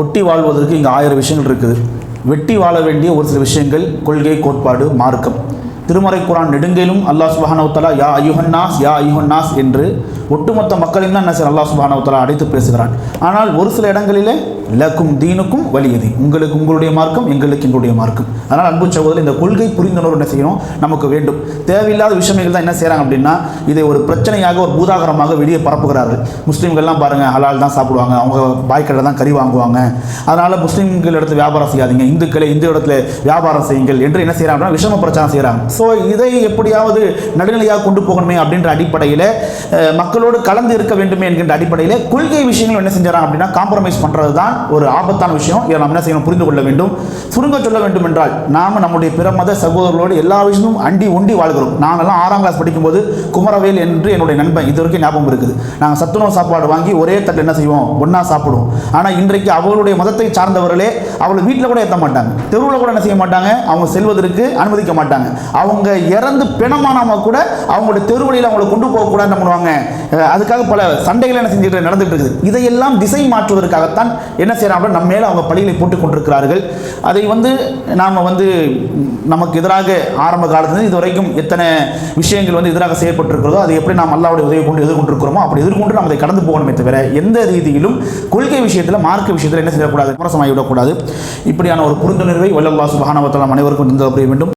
ஒட்டி வாழ்வதற்கு இங்கே ஆயிரம் விஷயங்கள் இருக்குது. வெட்டி வாழ வேண்டிய ஒரு சில விஷயங்கள் கொள்கை கோட்பாடு மார்க்கம். திருமறை குரான் நெடுங்கிலும் அல்லாஹ் சுபஹானவத்தலா யா ஐயுஹன்னாஸ் யா ஐயுஹன்னாஸ் என்று ஒட்டுமொத்த மக்களையும் தான் என்ன செய்ய அல்லாஹ் சுபஹானவத்தலா அழைத்து பேசுகிறான். ஆனால் ஒரு சில இடங்களிலே லக்கும் தீனுக்கும் வலியது உங்களுக்கு உங்களுடைய மார்க்கம் எங்களுக்கு எங்களுடைய மார்க்கம். அதனால் அன்பு சகோதரர் இந்த கொள்கை புரிந்துணர்வு என்ன செய்யணும்? நமக்கு வேண்டும். தேவையில்லாத விஷயங்கள் தான் என்ன செய்கிறாங்க அப்படின்னா இதை ஒரு பிரச்சனையாக ஒரு பூதாகரமாக வெளியே பரப்புகிறார்கள். முஸ்லீம்கள்லாம் பாருங்கள் ஹலால் தான் சாப்பிடுவாங்க அவங்க பாய்க்கடை தான் கறி வாங்குவாங்க. அதனால் முஸ்லீம்கள் இடத்துல வியாபாரம் செய்யாதீங்க. இந்துக்களை இந்து இடத்துல வியாபாரம் செய்யுங்கள் என்று என்ன செய்கிறாங்க அப்படின்னா விஷம பிரச்சாரம் செய்கிறாங்க ஸோ இதை எப்படியாவது நடுநிலையாக கொண்டு போகணுமே அப்படின்ற அடிப்படையில் மக்கள் மக்களோடு கலந்து இருக்க வேண்டுமே என்கின்ற அடிப்படையில் கொள்கை விஷயங்கள் என்ன செஞ்சாங்க அப்படின்னா காம்ப்ரமைஸ் பண்ணுறது தான் ஒரு ஆபத்தான விஷயம். இதை நாம் என்ன செய்யணும்? புரிந்து கொள்ள வேண்டும். சுருங்க சொல்ல வேண்டும் என்றால் நாம் நம்முடைய பிற மத சகோதரர்களோடு எல்லா விஷயமும் அண்டி ஒண்டி வாழ்கிறோம். நாங்கள்லாம் ஆறாம் கிளாஸ் படிக்கும்போது குமரவேல் என்று என்னுடைய நண்பன் இது வரைக்கும் ஞாபகம் இருக்குது. நாங்கள் சத்துணவு சாப்பாடு வாங்கி ஒரே தட்டில் என்ன செய்வோம்? ஒன்றா சாப்பிடுவோம். ஆனால் இன்றைக்கு அவர்களுடைய மதத்தை சார்ந்தவர்களே அவளை வீட்டில் கூட ஏற்ற மாட்டாங்க. தெருவில் கூட என்ன செய்ய மாட்டாங்க? அவங்க செல்வதற்கு அனுமதிக்க மாட்டாங்க. அவங்க இறந்து பிணமானவங்க கூட அவங்களுடைய தெருவழியில் அவங்களை கொண்டு போகக்கூடாது என்ன பண்ணுவாங்க? அதுக்காக பல சண்டைகள் என்ன செஞ்சுட்டு நடந்துட்டு இருக்குது. இதையெல்லாம் திசை மாற்றுவதற்காகத்தான் என்ன செய்கிறாங்க நம்ம மேலே அவங்க பள்ளிகளை போட்டுக் கொண்டிருக்கிறார்கள். அதை வந்து நாம் வந்து நமக்கு எதிராக ஆரம்ப காலத்துலேருந்து இது வரைக்கும் எத்தனை விஷயங்கள் வந்து எதிராக செயல்பட்டிருக்கிறதோ அது எப்படி நாம் அல்லாவுடைய உதவி கொண்டு எதிர்கொண்டிருக்கிறோமோ அப்படி எதிர்கொண்டு நாம் அதை கடந்து போகணுமே தவிர எந்த ரீதியிலும் கொள்கை விஷயத்தில் மார்க்க விஷயத்தில் என்ன செய்யக்கூடாது? மோசமாகிவிடக்கூடாது இப்படியான ஒரு புரிந்துணர்வை வல்லல்லா சுபஹானவத்தாலம் அனைவருக்கும் தந்து புரிய வேண்டும்.